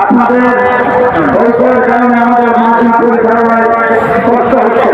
আপনাদের কারণে আমাদের মাছ না পরিচালনায় কষ্ট হচ্ছে।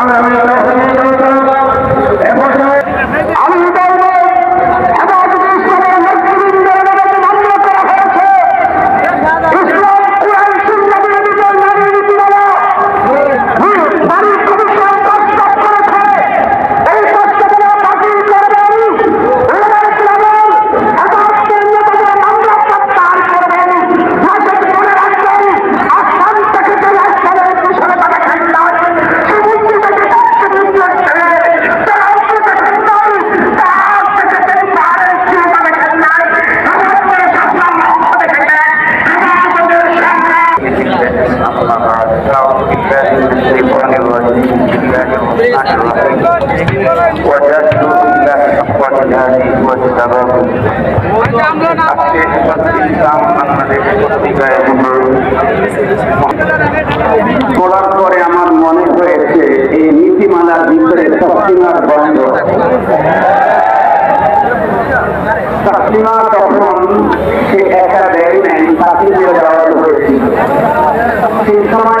আমি وجدت بالله حق الهادي والسبب আজকে ইসলাম বাংলাদেশ পত্রিকায় তোলার পরে আমার মনে হয়েছে এই নীতিমালার ভিতরে সবসীমার বন্ধ সেই সময়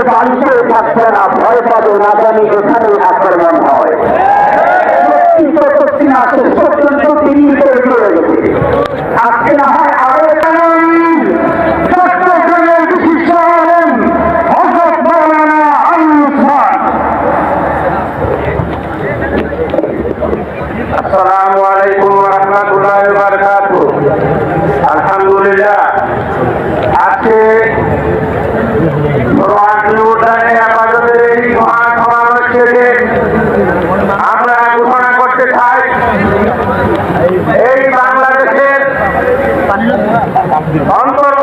আমাদের বাড়িতে থাকছে না ভয় পাবে না জানি এখানেই আক্রমণ হয় পর্যন্ত তিনি চলে গেছে আজকে না হয় অন্তর